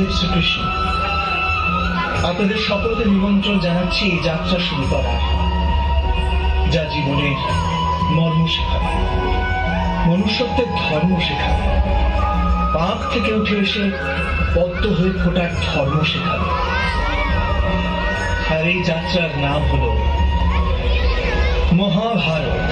প্রিয় শ্রীকৃষ্ণ আপনাদের সকলকে নিমন্ত্রণ জানাচ্ছি এই যাত্রা শুরু করা যা জীবনের মর্ম শেখা মনুষ্যত্বের ধর্ম শেখা পাপ থেকে উঠে এসে পদ্ম হয়ে ফোটার ধর্ম শেখা আর এই যাত্রার নাম হল মহাভারত।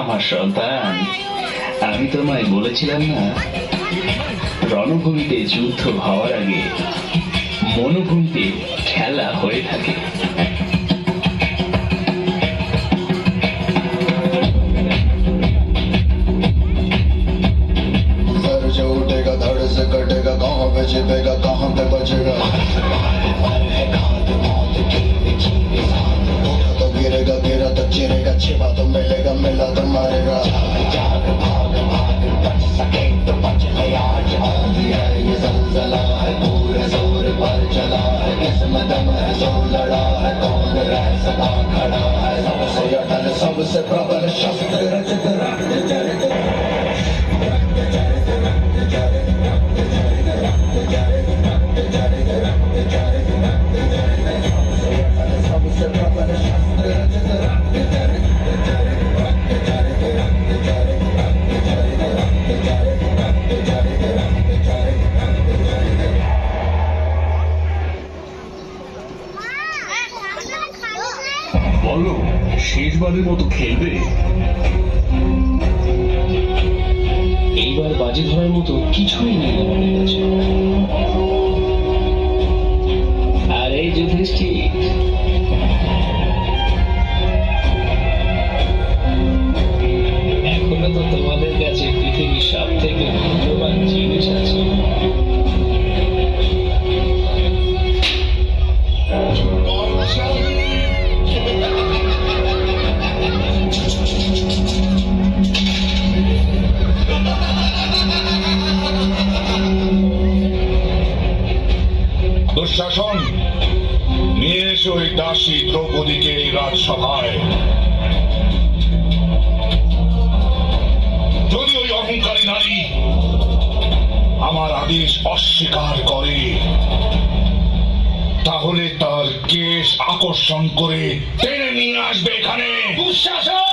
আমার সন্তান। আমি তোমায় বলেছিলাম না রণভূমিতে যুদ্ধ হওয়ার আগে মনোভূমিতে খেলা হয়ে থাকে। Sowy se prawa, ale szasy Fala do KB. দুঃশাসন। নিয়ে এসো ওই দাসী দ্রৌপদীকে এই রাজসভায়। যদি ওই অহংকারী নারী আমার আদেশ অস্বীকার করে, তাহলে তার কেশ আকর্ষণ করে টেনে নিয়ে আসবে এখানে। দুঃশাসন!